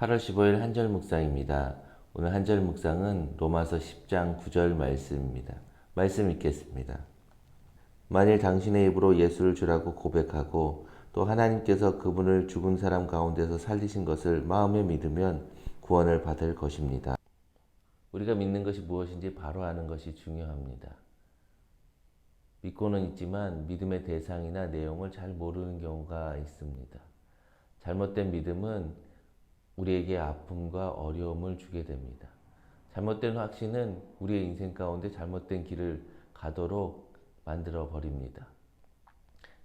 8월 15일 한절 묵상입니다. 오늘 한절 묵상은 로마서 10장 9절 말씀입니다. 말씀 읽겠습니다. 만일 당신의 입으로 예수를 주라고 고백하고 또 하나님께서 그분을 죽은 사람 가운데서 살리신 것을 마음에 믿으면 구원을 받을 것입니다. 우리가 믿는 것이 무엇인지 바로 아는 것이 중요합니다. 믿고는 있지만 믿음의 대상이나 내용을 잘 모르는 경우가 있습니다. 잘못된 믿음은 우리에게 아픔과 어려움을 주게 됩니다. 잘못된 확신은 우리의 인생 가운데 잘못된 길을 가도록 만들어 버립니다.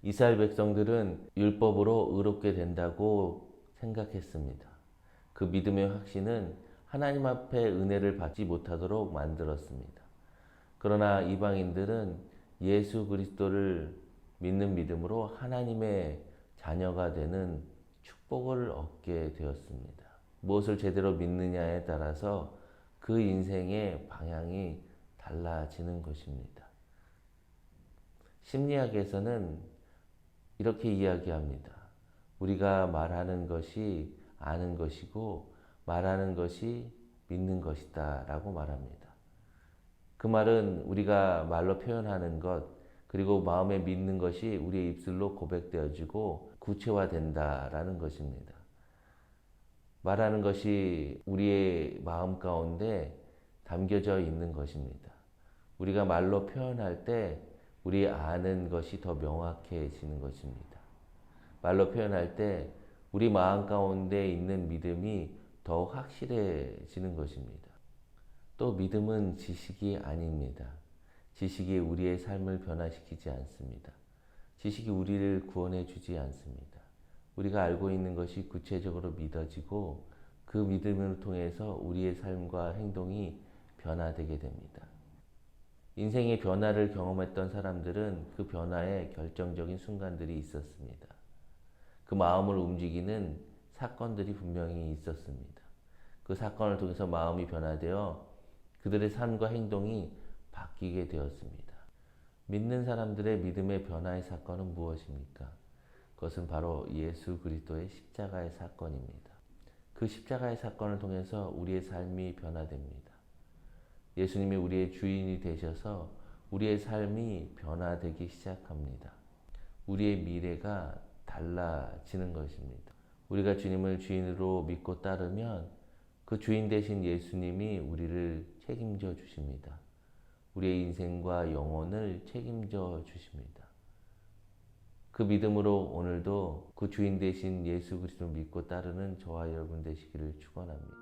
이스라엘 백성들은 율법으로 의롭게 된다고 생각했습니다. 그 믿음의 확신은 하나님 앞에 은혜를 받지 못하도록 만들었습니다. 그러나 이방인들은 예수 그리스도를 믿는 믿음으로 하나님의 자녀가 되는 축복을 얻게 되었습니다. 무엇을 제대로 믿느냐에 따라서 그 인생의 방향이 달라지는 것입니다. 심리학에서는 이렇게 이야기합니다. 우리가 말하는 것이 아는 것이고 말하는 것이 믿는 것이다 라고 말합니다. 그 말은 우리가 말로 표현하는 것, 그리고 마음에 믿는 것이 우리의 입술로 고백되어지고 구체화된다라는 것입니다. 말하는 것이 우리의 마음 가운데 담겨져 있는 것입니다. 우리가 말로 표현할 때 우리 아는 것이 더 명확해지는 것입니다. 말로 표현할 때 우리 마음 가운데 있는 믿음이 더 확실해지는 것입니다. 또 믿음은 지식이 아닙니다. 지식이 우리의 삶을 변화시키지 않습니다. 지식이 우리를 구원해 주지 않습니다. 우리가 알고 있는 것이 구체적으로 믿어지고 그 믿음을 통해서 우리의 삶과 행동이 변화되게 됩니다. 인생의 변화를 경험했던 사람들은 그 변화에 결정적인 순간들이 있었습니다. 그 마음을 움직이는 사건들이 분명히 있었습니다. 그 사건을 통해서 마음이 변화되어 그들의 삶과 행동이 바뀌게 되었습니다. 믿는 사람들의 믿음의 변화의 사건은 무엇입니까? 그것은 바로 예수 그리스도의 십자가의 사건입니다. 그 십자가의 사건을 통해서 우리의 삶이 변화됩니다. 예수님이 우리의 주인이 되셔서 우리의 삶이 변화되기 시작합니다. 우리의 미래가 달라지는 것입니다. 우리가 주님을 주인으로 믿고 따르면 그 주인 되신 예수님이 우리를 책임져 주십니다. 우리의 인생과 영혼을 책임져 주십니다. 그 믿음으로 오늘도 그 주인 되신 예수 그리스도를 믿고 따르는 저와 여러분 되시기를 축원합니다.